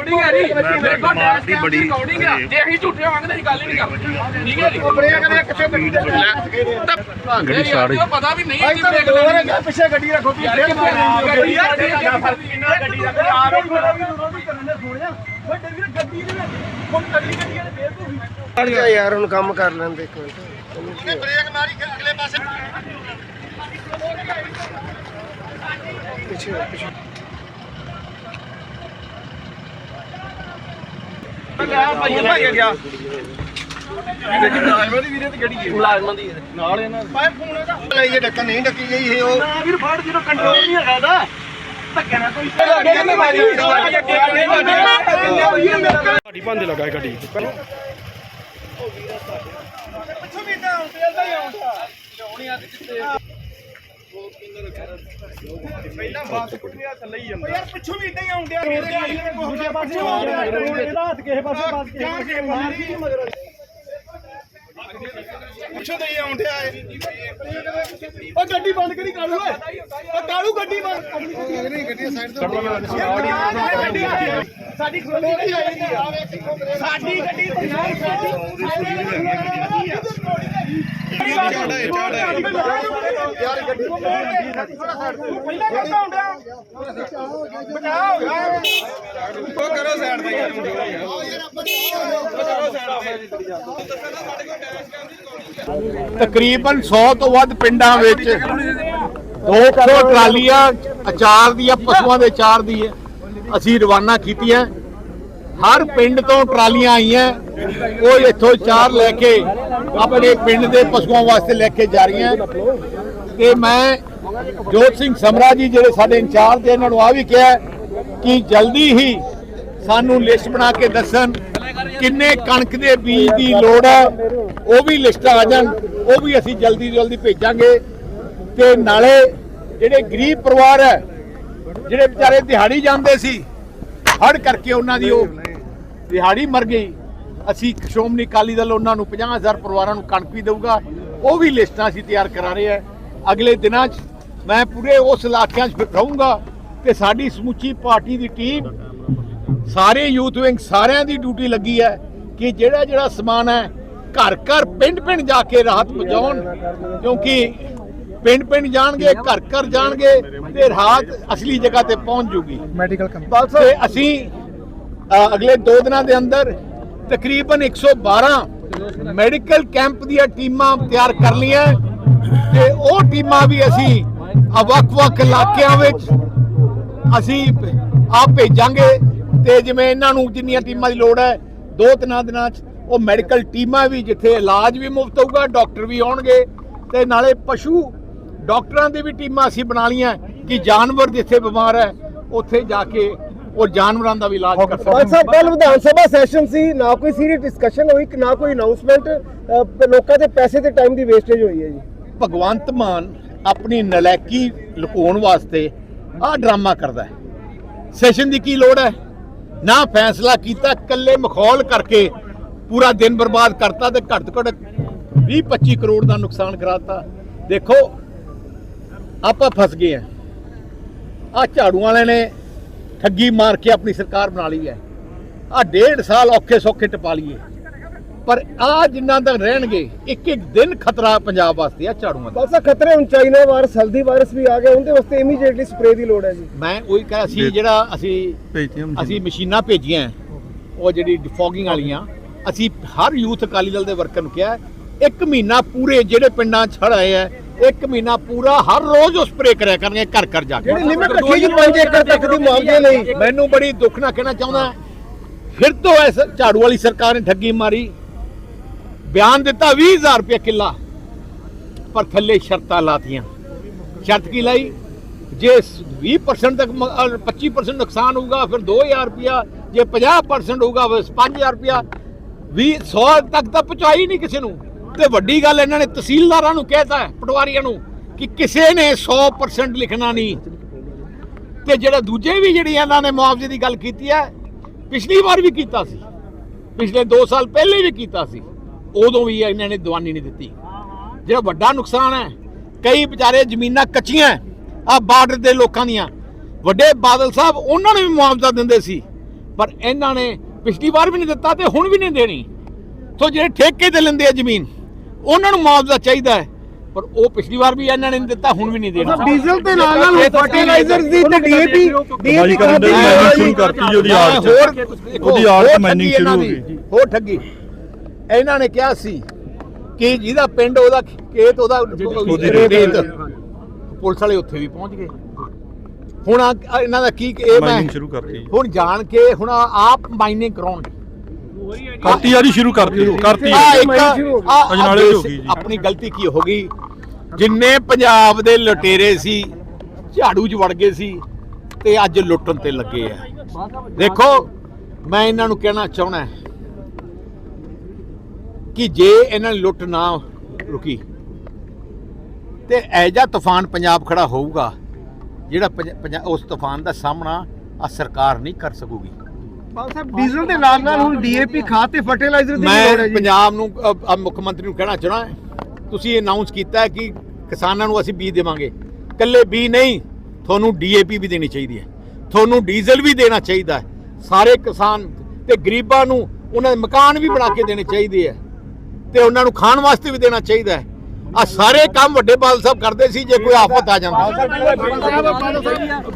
Recording ਹੈ ਜੀ। ਮੈਂ- ਮੈਂ ਦੇਖੋ ਕਮਾਲ ਦੀ ਬੜੀ- ਰਿਕਾਰਡਿੰਗ ਹੈ। ਜੇ ਅਸੀਂ ਝੂਠੇ ਹੋਵਾਂਗੇ ਤਾਂ ਅਸੀਂ ਗੱਲ ਹੀ ਨਹੀਂ ਕਰਦੇ ਠੀਕ ਹੈ ਜੀ। ਬ੍ਰੇਕ ਦੇ ਕਿੱਥੇ ਗੱਡੀ ਦੇ ਗੱਡੀ start ਹੋਈ। ਪਤਾ ਵੀ ਨਹੀਂ ਹੈ ਤਾਂ ਲੱਗਣੀ ਹੋਰ ਪਿੱਛੇ ਗੱਡੀ ਰੱਖੋ ਤੁਸੀਂ ਯਾਰ ਕਿੱਥੇ ਆ ਗੱਡੀ ਯਾਰ ਗੱਡੀ ਗੱਡੀ ਦਾ ਆ ਰਹੀ ਦੇ ਸੋਹਣਿਆ ਵੱਡੇ ਵੀਰ ਗੱਡੀ ਦੇ ਹੁਣ ਅਗਲੀ ਗੱਡੀ ਨੇ ਫੇਰ ਤੂੰ ਜਾ ਯਾਰ ਹੁਣ ਕੰਮ ਕਰ ਲੈਂਦੇ ਇੱਕ ਮਿੰਟ। ਬ੍ਰੇਕ ਮਾਰੀ ਅਗਲੇ ਪਾਸੇ। ਪਿੱਛੇ ਪਿੱਛੇ। ਭਾਈ ਗਿਆ। ਮੁਲਾਜ਼ਮਾਂ ਦੀ ਵੀਰੇ ਤੇ ਗੱਡੀ ਹੈ ਮੁਲਾਜ਼ਮਾਂ ਦੀ ਨਾਲ ਇਹਨਾਂ ਭਾਈ ਫੋਨ ਇਹਦਾ। ਲਈ ਜੇ ਡੱਕਾ ਨਹੀਂ ਡੱਕੀ ਗਈ ਇਹ ਉਹ। ਮੈਂ ਵੀਰ ਫੜ ਜਦੋਂ ਕੰਟਰੋਲ ਨਹੀਂ ਹੈਗਾ ਦਾ ਧੱਕੇ ਨਾਲ ਕੋਈ ਸਾਡੀ ਬੰਦੇ ਲਗਾ ਗੱਡੀ ਪਿੱਛੋਂ ਵੀ ਤਾਂ ਤੇਲ ਦਾ ਹੀ ਆਉਂਦਾ। ਪਹਿਲਾਂ ਬਾਤ ਕੁੱਟਿਆ ਥੱਲੇ ਹੀ ਜਾਂਦਾ। ਯਾਰ ਪਿੱਛੋਂ ਵੀ ਇਦਾਂ ਹੀ ਆਉਂਦਿਆ ਦੂਜੇ ਪਾਸੇ ਆਉਂਦਿਆ ਇਹਦਾ ਹੱਥ ਕਿਸੇ ਪਾਸੇ ਪਾਸ ਕਿਸੇ ਪਾਸੇ ਮਗਰ ਪਿੱਛੋਂ ਤੇ ਹੀ ਆਉਂਦਿਆ ਉਹ ਗੱਡੀ ਬੰਦ ਕਰੀ ਕਾਲੂ ਓਏ। ਉਹ ਕਾਲੂ ਗੱਡੀ ਬੰਦ। ਨਹੀਂ ਗੱਡੀ ਸਾਈਡ ਤੋਂ ਗੱਡੀ ਸਾਡੀ ਖੋਲੀ ਨਹੀਂ ਆਈ ਸਾਡੀ ਗੱਡੀ ਤੇ ਯਾਰ ਗੱਡੀ ਪਹਿਲਾਂ ਕਰਦਾ ਹੁੰਦਾ ਬਚਾਓ ਯਾਰ ਉਹ ਕਰੋ ਸਾਈਡ ਤਕਰੀਬਨ 100 ਤੋਂ ਵੱਧ ਪਿੰਡਾਂ ਵਿੱਚ 200 ਟਰਾਲੀਆਂ, ਅਚਾਰ ਦੀਆਂ, ਪਸ਼ੂਆਂ ਦੇ ਅਚਾਰ ਦੀ ਹੈ। ਅਸੀਂ ਰਵਾਨਾ ਕੀਤੀਆਂ। ਹਰ ਪਿੰਡ ਤੋਂ ਟਰਾਲੀਆਂ ਆਈਆਂ। ਉਹ ਇੱਥੋਂ ਚਾਰ ਲੈ ਕੇ ਆਪਣੇ ਪਿੰਡ ਦੇ ਪਸ਼ੂਆਂ ਵਾਸਤੇ ਲੈ ਕੇ ਜਾ ਰਹੀਆਂ। ਤੇ ਮੈਂ ਜੋਤ ਸਿੰਘ ਸਮਰਾ ਜੀ ਜਿਹੜੇ ਸਾਡੇ ਇੰਚਾਰਜ ਨੇ, ਇਹਨਾਂ ਨੂੰ ਆ ਵੀ ਕਿਹਾ ਕਿ ਜਲਦੀ ਹੀ ਸਾਨੂੰ ਲਿਸਟ ਬਣਾ ਕੇ ਦੱਸਣ ਕਿੰਨੇ ਕਣਕ ਦੇ ਬੀਜ ਦੀ ਲੋੜ ਹੈ। ਉਹ ਵੀ ਲਿਸਟ ਆ ਜਾਣ, ਉਹ ਵੀ ਅਸੀਂ ਜਲਦੀ ਜਲਦੀ ਭੇਜਾਂਗੇ। ਤੇ ਨਾਲੇ ਜਿਹੜੇ ਗਰੀਬ ਪਰਿਵਾਰ ਹੈ, ਜਿਹੜੇ ਵਿਚਾਰੇ ਦਿਹਾੜੀ ਜਾਂਦੇ ਸੀ ਹੜ ਕਰਕੇ ਉਹਨਾਂ ਦੀ ਉਹ ਦਿਹਾੜੀ ਮਰ ਗਈ। ਅਸੀਂ ਸ਼੍ਰੋਮਣੀ ਅਕਾਲੀ ਦਲ ਉਹਨਾਂ ਨੂੰ 50000 ਪਰਿਵਾਰਾਂ ਨੂੰ ਕਣਕ ਵੀ ਦੇਊਗਾ। ਉਹ ਵੀ ਲਿਸਟਾਂ ਅਸੀਂ ਤਿਆਰ ਕਰਾ ਰਹੇ ਹਾਂ। ਅਗਲੇ ਦਿਨਾਂ 'ਚ ਮੈਂ ਪੂਰੇ ਉਸ ਇਲਾਕਿਆਂ 'ਚ ਰਹੂੰਗਾ ਤੇ ਸਾਡੀ ਸਮੁੱਚੀ ਪਾਰਟੀ ਦੀ ਟੀਮ ਸਾਰੇ ਯੂਥ ਵਿੰਗ ਸਾਰਿਆਂ ਦੀ ਡਿਊਟੀ ਲੱਗੀ ਹੈ ਕਿ ਜਿਹੜਾ ਜਿਹੜਾ ਸਮਾਨ ਹੈ ਘਰ ਘਰ ਪਿੰਡ ਪਿੰਡ ਜਾ ਕੇ ਰਾਹਤ ਪਹੁੰਚਾਉਣ। ਕਿਉਂਕਿ ਪਿੰਡ ਪਿੰਡ ਜਾਣਗੇ ਘਰ ਘਰ ਜਾਣਗੇ ਤੇ ਰਾਹਤ ਅਸਲੀ ਜਗ੍ਹਾ ਤੇ ਪਹੁੰਚ ਜੂਗੀ। ਮੈਡੀਕਲ ਕੰਮ ਤੇ ਅਸੀਂ ਅਗਲੇ 2 ਦਿਨਾਂ ਦੇ ਅੰਦਰ ਤਕਰੀਬਨ 112 ਮੈਡੀਕਲ ਕੈਂਪ ਦੀਆਂ ਟੀਮਾਂ ਤਿਆਰ ਕਰ ਲਈਆਂ ਤੇ ਉਹ ਟੀਮਾਂ ਵੀ ਅਸੀਂ ਵੱਖ-ਵੱਖ ਇਲਾਕਿਆਂ ਵਿੱਚ ਅਸੀਂ ਆਪ ਭੇਜਾਂਗੇ ਤੇ ਜਿਵੇਂ ਇਹਨਾਂ ਨੂੰ ਜਿੰਨੀਆਂ ਟੀਮਾਂ ਦੀ ਲੋੜ ਹੈ, ਦੋ ਤਿੰਨਾਂ ਦਿਨਾਂ 'ਚ ਉਹ ਮੈਡੀਕਲ ਟੀਮਾਂ ਵੀ ਜਿੱਥੇ ਇਲਾਜ ਵੀ ਮੁਫਤ ਹੋਊਗਾ, ਡਾਕਟਰ ਵੀ ਆਉਣਗੇ ਤੇ ਨਾਲੇ ਪਸ਼ੂ ਡਾਕਟਰਾਂ ਦੀ ਵੀ ਟੀਮਾਂ ਅਸੀਂ ਬਣਾ ਲਈਆਂ ਕਿ ਜਾਨਵਰ ਜਿੱਥੇ ਬਿਮਾਰ ਹੈ, ਉੱਥੇ ਜਾ ਕੇ ਉਹ ਜਾਨਵਰਾਂ ਦਾ ਵੀ ਇਲਾਜ ਕਰ ਭਾਈ ਸਕਣ ਸਾਹਿਬ ਕੱਲ ਵਿਧਾਨ ਸਭਾ ਸੈਸ਼ਨ ਸੀ ਨਾ ਕੋਈ ਸੀਰੀਅਸ ਡਿਸਕਸ਼ਨ ਹੋਈ ਨਾ ਕੋਈ ਅਨਾਉਂਸਮੈਂਟ ਲੋਕਾਂ ਦੇ ਪੈਸੇ ਤੇ ਟਾਈਮ ਦੀ ਵੇਸਟੇਜ ਹੋਈ ਹੈ ਜੀ। ਭਗਵੰਤ ਮਾਨ ਆਪਣੀ ਨਲਾਇਕੀ ਲੁਕਾਉਣ ਵਾਸਤੇ ਆਹ ਡਰਾਮਾ ਕਰਦਾ ਹੈ। ਸੈਸ਼ਨ ਦੀ ਕੀ ਲੋੜ ਹੈ? ਨਾ ਫੈਸਲਾ ਕੀਤਾ ਕੱਲੇ ਮਖੌਲ ਕਰਕੇ ਪੂਰਾ ਦਿਨ ਬਰਬਾਦ ਕਰਤਾ ਤੇ ਘੱਟ ਘੱਟ 20 25 ਕਰੋੜ ਦਾ ਨੁਕਸਾਨ ਕਰਾਤਾ। ਦੇਖੋ ਆਪਾਂ ਫਸ ਗਏ ਆ ਆ ਝਾੜੂ ਵਾਲੇ ਨੇ ਠੱਗੀ ਮਾਰ ਕੇ ਆਪਣੀ ਸਰਕਾਰ ਬਣਾ ਲਈ ਹੈ। ਆ ਡੇਢ ਸਾਲ ਔਖੇ ਸੌਖੇ ਟਪਾ ਲਈਏ। ਪਰ ਆ ਜਿੰਨਾਂ ਤੱਕ ਰਹਿਣਗੇ ਇੱਕ ਇੱਕ ਦਿਨ ਖਤਰਾ ਪੰਜਾਬ ਵਾਸਤੇ ਆ ਝਾੜੂਆਂ ਦਾ। ਬਸ ਖਤਰੇ ਹੁਣ ਚਾਈਨਾ ਵਾਇਰਸ ਹਲਦੀ ਵਾਇਰਸ ਵੀ ਆ ਗਿਆ ਉਹਦੇ ਵਾਸਤੇ ਇਮੀਡੀਏਟਲੀ ਸਪਰੇ ਦੀ ਲੋੜ ਹੈ ਜੀ। ਮੈਂ ਉਹੀ ਕਹਾਂ ਅਸੀਂ ਜਿਹੜਾ ਅਸੀਂ ਅਸੀਂ ਮਸ਼ੀਨਾਂ ਭੇਜੀਆਂ ਉਹ ਜਿਹੜੀ ਫੋਗਿੰਗ ਵਾਲੀਆਂ ਅਸੀਂ ਹਰ ਯੂਥ ਅਕਾਲੀ ਦਲ ਦੇ ਵਰਕਰ ਨੂੰ ਕਿਹਾ ਇੱਕ ਮਹੀਨਾ ਪੂਰੇ ਜਿਹੜੇ ਪਿੰਡਾਂ 'ਚ ਹੜ੍ਹ ਆਏ ਆ ਇੱਕ ਮਹੀਨਾ ਪੂਰਾ ਹਰ ਰੋਜ਼ ਉਹ ਸਪਰੇ ਕਰਿਆ ਕਰਨਗੇ ਘਰ ਘਰ ਜਾ ਕੇ। ਜਿਹੜੀ ਲਿਮਿਟ ਰੱਖੀ ਜੀ 5 ਏਕੜ ਤੱਕ ਦੀ ਮੁਆਵਜ਼ੇ ਲਈ। ਮੈਨੂੰ ਬੜੀ ਦੁੱਖ ਨਾਲ ਕਹਿਣਾ ਚਾਹੁੰਦਾ ਫਿਰ ਤੋਂ ਇਸ ਝਾੜੂ ਵਾਲੀ ਸਰਕਾਰ ਨੇ ਠੱਗੀ ਮਾਰੀ। ਬਿਆਨ ਦਿੱਤਾ 20000 ਰੁਪਏ ਕਿੱਲਾ। ਪਰ ਥੱਲੇ ਸ਼ਰਤਾਂ ਲਾਤੀਆਂ। ਸ਼ਰਤ ਕੀ ਲਾਈ? ਜੇ 20% ਤੱਕ ਮ- ਅ, 25% ਨੁਕਸਾਨ ਹੋਊਗਾ ਫਿਰ 2000 ਰੁਪਿਆ ਜੇ 50% ਹੋਊਗਾ ਫਿਰ 5000 ਰੁਪਿਆ 20 100 ਤੱਕ ਤਾਂ ਪਹੁੰਚਾਈ ਨਹੀਂ ਕਿਸੇ ਨੂੰ। ਤੇ ਵੱਡੀ ਗੱਲ ਇਹਨਾਂ ਨੇ ਤਹਿਸੀਲਦਾਰਾਂ ਨੂੰ ਕਹਿਤਾ ਹੈ, ਪਟਵਾਰੀਆਂ ਨੂੰ ਕਿ ਕਿਸੇ ਨੇ 100% ਲਿਖਣਾ ਨਹੀਂ। ਤੇ ਜਿਹੜਾ ਦੂਜੇ ਵੀ ਜਿਹੜੀ ਇਹਨਾਂ ਨੇ ਮੁਆਵਜ਼ੇ ਦੀ ਗੱਲ ਕੀਤੀ ਹੈ ਪਿਛਲੀ ਵਾਰ ਵੀ ਕੀਤਾ ਸੀ। ਪਿਛਲੇ 2 ਸਾਲ ਪਹਿਲੇ ਵੀ ਕੀਤਾ ਸੀ। ਉਦੋਂ ਵੀ ਇਹਨਾਂ ਨੇ ਦਵਾਨੀ ਨਹੀਂ ਦਿੱਤੀ। ਜਿਹੜਾ ਵੱਡਾ ਨੁਕਸਾਨ ਹੈ ਕਈ ਵਿਚਾਰੇ ਜ਼ਮੀਨਾਂ ਕੱਚੀਆਂ ਆ ਬਾਰਡਰ ਦੇ ਲੋਕਾਂ ਦੀਆਂ। ਵੱਡੇ ਬਾਦਲ ਸਾਹਿਬ ਉਹਨਾਂ ਨੂੰ ਵੀ ਮੁਆਵਜ਼ਾ ਦਿੰਦੇ ਸੀ ਪਰ ਇਹਨਾਂ ਨੇ ਪਿਛਲੀ ਵਾਰ ਵੀ ਨਹੀਂ ਦਿੱਤਾ ਤੇ ਹੁਣ ਵੀ ਨਹੀਂ ਦੇਣੀ। ਸੋ ਜਿਹੜੇ ਠੇਕੇ ਤੇ ਲੈਂਦੇ ਆ ਜ਼ਮੀਨ ਉਹਨਾਂ ਨੂੰ ਮੁਆਵਜ਼ਾ ਚਾਹੀਦਾ ਹੈ। ਪਰ ਉਹ ਪਿਛਲੀ ਵਾਰ ਵੀ ਇਹਨਾਂ ਨੇ ਨਹੀਂ ਦਿੱਤਾ ਹੁਣ ਵੀ ਨਹੀਂ ਦੇਣਾ। ਡੀਜ਼ਲ ਤੇ ਨਾਲ ਨਾਲ ਫਰਟੀਲਾਈਜ਼ਰ ਦੀ ਤੇ ਡੀਏਪੀ ਡੀਏਪੀ ਕਰਨ ਦੇ ਮੈਂ mining ਸ਼ੁਰੂ ਕਰਤੀ ਉਹਦੀ ਆੜ 'ਚ। ਉਹਦੀ ਆੜ 'ਚ ਠੱਗੀ ਸ਼ੁਰੂ ਇਹਨਾਂ ਹੋ ਗਈ। ਹੋਰ ਠੱਗੀ। ਇਹਨਾਂ ਨੇ ਕਿਹਾ ਸੀ ਕਿ ਜਿਹਦਾ ਪਿੰਡ ਉਹਦਾ ਖੇਤ ਉਹਦਾ ਰੇਤ। ਪੁਲਿਸ ਵਾਲੇ ਉੱਥੇ ਵੀ ਪਹੁੰਚ ਗਏ। ਹੁਣ ਇਹਨਾਂ ਦਾ ਕੀ ਇਹ ਮੈਂ ਮਾਈਨਿੰਗ ਸ਼ੁਰੂ ਕਰਤੀ ਜੀ। ਹੁਣ ਜਾਣ ਕੇ ਹੁਣ ਆਪ ਮਾਈਨਿੰਗ ਕਰਾਉਣ ਕਰਤੀ ਯਾਰੀ ਸ਼ੁਰੂ ਕਰਤੀ ਕਰਤੀ ਆ। ਇੱਕ ਆ- ਅਜਨਾਲੇ ਆ ਹੋ ਗਈ ਜੀ। ਆਪਣੀ ਗਲਤੀ ਕੀ ਹੋ ਗਈ? ਜਿੰਨੇ ਪੰਜਾਬ ਦੇ ਲੁਟੇਰੇ ਸੀ ਝਾੜੂ 'ਚ ਵੜ ਗਏ ਸੀ ਤੇ ਅੱਜ ਲੁੱਟਣ ਤੇ ਲੱਗੇ ਆ। ਦੇਖੋ ਮੈਂ ਇਹਨਾਂ ਨੂੰ ਕਹਿਣਾ ਚਾਹਣਾ ਕਿ ਜੇ ਇਹਨਾਂ ਨੇ ਲੁੱਟ ਨਾ ਰੁਕੀ ਤੇ ਐਜਾ ਤੂਫਾਨ ਪੰਜਾਬ ਖੜਾ ਹੋਊਗਾ ਜਿਹੜਾ ਉਸ ਤੂਫਾਨ ਦਾ ਸਾਹਮਣਾ ਆ ਸਰਕਾਰ ਨਹੀਂ ਕਰ ਸਕੂਗੀ। ਸਾਹਿਬ ਡੀਜ਼ਲ ਦੇ ਨਾਲ ਨਾਲ ਹੁਣ ਡੀਏਪੀ ਖਾਦ ਤੇ ਫਰਟੀਲਾਈਜ਼ਰ ਦੀ ਵੀ ਲੋੜ ਹੈ ਮੈਂ ਜੀ। ਪੰਜਾਬ ਨੂੰ ਅ, ਅ, ਮੁੱਖ ਮੰਤਰੀ ਨੂੰ ਕਹਿਣਾ ਚਾਹਣਾ ਤੁਸੀਂ ਅਨਾਉਂਸ ਕੀਤਾ ਹੈ ਕਿ ਕਿਸਾਨਾਂ ਨੂੰ ਅਸੀਂ ਬੀਜ ਦੇਵਾਂਗੇ। ਕੱਲੇ ਬੀ ਨਹੀਂ ਤੁਹਾਨੂੰ ਡੀਏਪੀ ਵੀ ਦੇਣੀ ਚਾਹੀਦੀ ਹੈ। ਤੁਹਾਨੂੰ ਡੀਜ਼ਲ ਵੀ ਦੇਣਾ ਚਾਹੀਦਾ ਹੈ। ਸਾਰੇ ਕਿਸਾਨ ਤੇ ਗਰੀਬਾਂ ਨੂੰ ਉਹਨਾਂ ਦੇ ਮਕਾਨ ਵੀ ਬਣਾ ਕੇ ਦੇਣੇ ਚਾਹੀਦੇ ਆ ਤੇ ਉਹਨਾਂ ਨੂੰ ਖਾਣ ਵਾਸਤੇ ਵੀ ਦੇਣਾ ਚਾਹੀਦਾ ਹੈ। ਆ ਸਾਰੇ ਕੰਮ ਵੱਡੇ ਬਾਲ ਸਾਹਿਬ ਕਰਦੇ ਸੀ ਜੇ ਕੋਈ ਆਫਤ ਆ ਜਾਂਦੀ।